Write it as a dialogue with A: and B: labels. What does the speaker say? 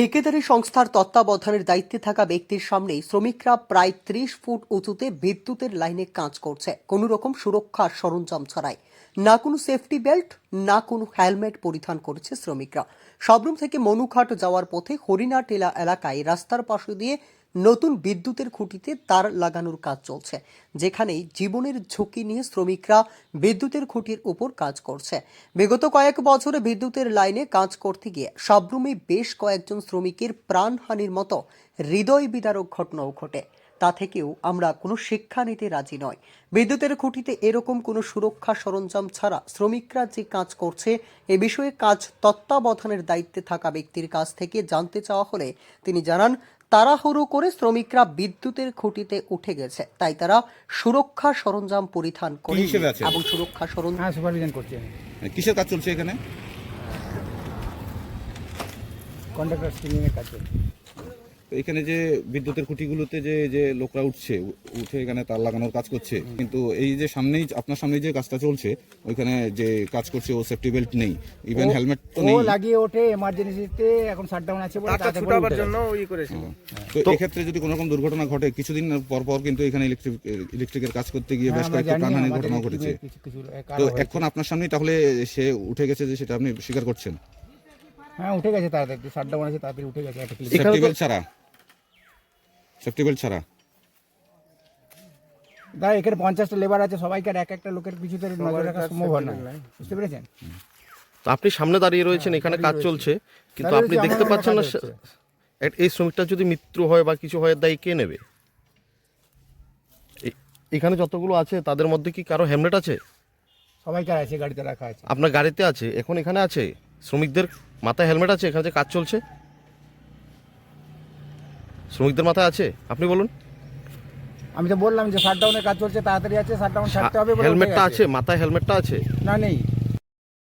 A: ঠিকাদারি সংস্থার তত্ত্বাবধানের দায়িত্বে থাকা ব্যক্তির সামনে শ্রমিকরা প্রায় ত্রিশ ফুট উঁচুতে বিদ্যুতের লাইনে কাজ করছে। কোনো রকম সুরক্ষা সরঞ্জাম ছাড়াই। না কোনো সেফটি বেল্ট না কোনো হেলমেট পরিধান করেছে শ্রমিকরা। সবরুম থেকে মনুঘাট যাওয়ার পথে হরিণা টেলা এলাকায় রাস্তার পাশে দিয়ে নতুন বিদ্যুতের খুঁটিতে তার লাগানোর কাজ চলছে, যেখানেই জীবনের ঝুঁকি নিয়ে শ্রমিকরা বিদ্যুতের খুঁটির উপর কাজ করছে। বিগত কয়েক বছরে বিদ্যুতের লাইনে কাজ করতে গিয়ে সবরুমে বেশ কয়েকজন শ্রমিকের প্রাণহানির মতো হৃদয় বিদারক ঘটনাও ঘটে। তা থেকেও আমরা কোনো শিক্ষা নিতে রাজি নয়। বিদ্যুতের খুঁটিতে এরকম কোনো সুরক্ষা সরঞ্জাম ছাড়া শ্রমিকরা যে কাজ করছে এ বিষয়ে কাজ তত্ত্বাবধানের দায়িত্বে থাকা ব্যক্তির কাছ থেকে জানতে চাওয়া হলে তিনি জানান তাড়াহুড়ো করে শ্রমিকরা বিদ্যুতের খুঁটিতে উঠে গেছে। তাই তারা সুরক্ষা সরঞ্জাম পরিধান করে? এবং সুরক্ষা সরঞ্জাম
B: হ্যাঁ সুপারভিশন করছি
C: কিসের কাজ চলছে এখানে?
B: কন্ট্রাক্টর কাজ করছি
C: তো এখানে যে বিদ্যুতের খুঁটিগুলোতে যে যে লোকরা উঠছে উঠে এখানে তার লাগানোর কাজ করছে। কিন্তু এই যে সামনেই আপনার সামনে যে কাজটা চলছে ওইখানে যে কাজ করছে ও সেফটি বেল্ট নেই। ইভেন হেলমেট তো
B: ও
C: নেই
B: লাগিয়ে ওঠে এমার্জেন্সিতে এখন শাটডাউন আছে বলে তাড়াতাড়ি
D: ছুটাবার জন্য ওই করেছিল
C: তো এক্ষেত্রে যদি কোনো রকম দুর্ঘটনা ঘটে কিছুদিন পর পর কিন্তু এখানে ইলেকট্রিক ইলেকট্রিকের কাজ করতে গিয়ে
B: হ্যাঁ,
C: বেশ কয়েকটি প্রাণহানির ঘটনা ঘটেছে। তো এখন আপনার সামনেই তাহলে সে উঠে গেছে যে সেটা আপনি স্বীকার করছেন?
B: হ্যাঁ উঠে গেছে তাড়াতাড়ি শাটডাউন আছে তাড়াতাড়ি উঠে গেছে একটা
C: সেফটি বেল্ট ছাড়া? সেফটি বেল্ট ছাড়া।
B: দাদা এখানে পঞ্চাশটা লেবার আছে সবাইকে আর এক একটা লোকের পিছুতে নজর রাখা সম্ভব হয় না। বুঝতে পেরেছেন?
E: তো আপনি সামনে দাঁড়িয়ে রয়েছেন এখানে কাজ চলছে কিন্তু আপনি দেখতে পাচ্ছেন না এই শ্রমিকটা যদি মৃত্যু হয় বা কিছু হয় দায়ী কে নেবে? এখানে যতগুলো আছে তাদের মধ্যে কি কারও হেলমেট আছে?
B: সবাইকার আছে গাড়িতে রাখা আছে।
E: আপনার গাড়িতে আছে এখন এখানে আছে? শ্রমিকদের মাথায় হেলমেট আছে এখানে যে কাজ চলছে? শ্রমিকদের মাথায় আছে? আপনি বলুন।
B: আমি তো বললাম যে শাটডাউনের কাজ চলছে তাড়াতাড়ি আছে শাটডাউন ছাড়তে হবে
E: হেলমেটটা আছে মাথায় হেলমেটটা আছে?
B: না নেই।